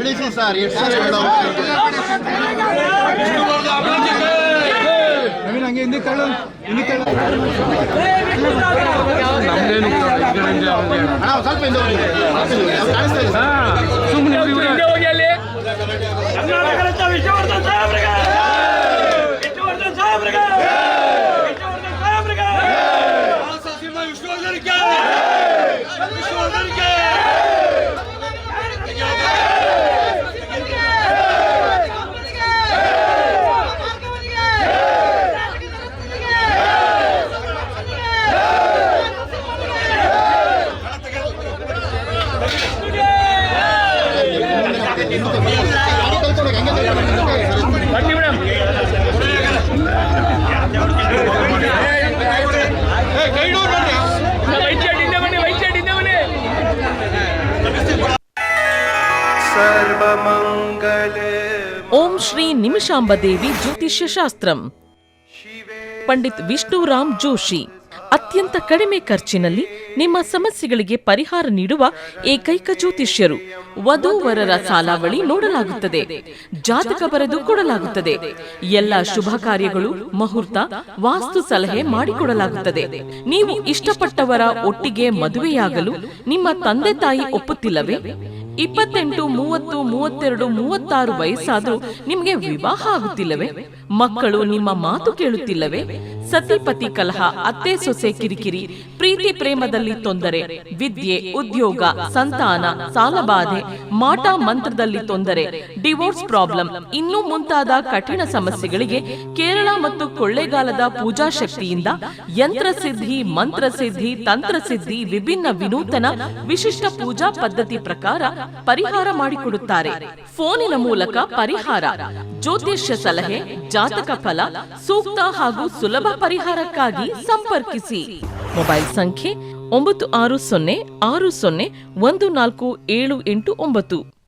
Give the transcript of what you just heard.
ಇಳಿಸಿ ಸರ್ ನವೀನ್ ಹಂಗೆ ಹಿಂದೆ ತಳ್ಳು ಹಿಂದಿ ಅಣ್ಣ ಸ್ವಲ್ಪ ಹಿಂದೆ ಹೋಗಿ ಕಾಣಿಸ್ತಾ ಇದೆ. ಸುಮ್ಮನೆ ಅಲ್ಲಿ ಕರ್ನಾಟಕದ ವಿಷ್ಣುವರ್ಧನ್ ಸಾಹೇಬ್ರಿಗೆ ವಿಷ್ಣುವರ್ಧನ್ ಸಾಹೇಬ್ರಿಗೆ ವಿಷ್ಣುವರ್ಧನ್ ಸಾಹೇಬ್ರಿಗೆ ವಿಷ್ಣುವರ್ಧನ್ಗೆ ವಿಷ್ಣುವರ್ಧನ್ಗೆ ಹಂಗೆ ఓం శ్రీ నిమిషాంబదేవి జ్యోతిష్య శాస్త్రం. పండిత్ విష్ణురామ్ జోషి. ಅತ್ಯಂತ ಕಡಿಮೆ ಖರ್ಚಿನಲ್ಲಿ ನಿಮ್ಮ ಸಮಸ್ಯೆಗಳಿಗೆ ಪರಿಹಾರ ನೀಡುವ ಏಕೈಕ ಜ್ಯೋತಿಷ್ಯರು. ವಧೂವರರ ಸಾಲಾವಳಿ ನೋಡಲಾಗುತ್ತದೆ. ಜಾತಕ ಬರೆದು ಕೊಡಲಾಗುತ್ತದೆ. ಎಲ್ಲ ಶುಭ ಕಾರ್ಯಗಳು, ಮುಹೂರ್ತ, ವಾಸ್ತು ಸಲಹೆ ಮಾಡಿಕೊಡಲಾಗುತ್ತದೆ. ನೀವು ಇಷ್ಟಪಟ್ಟವರ ಒಟ್ಟಿಗೆ ಮದುವೆಯಾಗಲು ನಿಮ್ಮ ತಂದೆ ತಾಯಿ ಒಪ್ಪುತ್ತಿಲ್ಲವೇ? ಇಪ್ಪತ್ತೆಂಟು, ಮೂವತ್ತು, ಮೂವತ್ತೆರಡು, ಮೂವತ್ತಾರು ವಯಸ್ಸಾದರೂ ನಿಮಗೆ ವಿವಾಹ ಆಗುತ್ತಿಲ್ಲವೇ? ಮಕ್ಕಳು ನಿಮ್ಮ ಮಾತು ಕೇಳುತ್ತಿಲ್ಲವೇ? ಸತಿಪತಿ ಕಲಹ, ಅತ್ತೆ ಸೊಸೆ ಕಿರಿಕಿರಿ, ಪ್ರೀತಿ ಪ್ರೇಮದಲ್ಲಿ ತೊಂದರೆ, ವಿದ್ಯೆ, ಉದ್ಯೋಗ, ಸಂತಾನ, ಸಾಲಬಾಧೆ, ಮಾಟ ಮಂತ್ರದಲ್ಲಿ ತೊಂದರೆ, ಡಿವೋರ್ಸ್ ಪ್ರಾಬ್ಲಮ್ ಇನ್ನೂ ಮುಂತಾದ ಕಠಿಣ ಸಮಸ್ಯೆಗಳಿಗೆ ಕೇರಳ ಮತ್ತು ಕೊಳ್ಳೇಗಾಲದ ಪೂಜಾ ಶಕ್ತಿಯಿಂದ ಯಂತ್ರಸಿದ್ಧಿ ಮಂತ್ರಸಿದ್ಧಿ ತಂತ್ರಸಿದ್ಧಿ ವಿಭಿನ್ನ ವಿನೂತನ ವಿಶಿಷ್ಟ ಪೂಜಾ ಪದ್ಧತಿ ಪ್ರಕಾರ ಪರಿಹಾರ ಮಾಡಿಕೊಡುತ್ತಾರೆ. ಫೋನಿನ ಮೂಲಕ ಪರಿಹಾರ, ಜ್ಯೋತಿಷ್ಯ ಸಲಹೆ, ಜಾತಕ ಫಲ, ಸೂಕ್ತ ಹಾಗೂ ಸುಲಭ ಪರಿಹಾರಕ್ಕಾಗಿ ಸಂಪರ್ಕಿಸಿ. ಮೊಬೈಲ್ ಸಂಖ್ಯೆ ಒಂಬತ್ತು ಆರು ಸೊನ್ನೆ ಆರು ಸೊನ್ನೆ ಒಂದು ನಾಲ್ಕು ಏಳು ಎಂಟು ಒಂಬತ್ತು.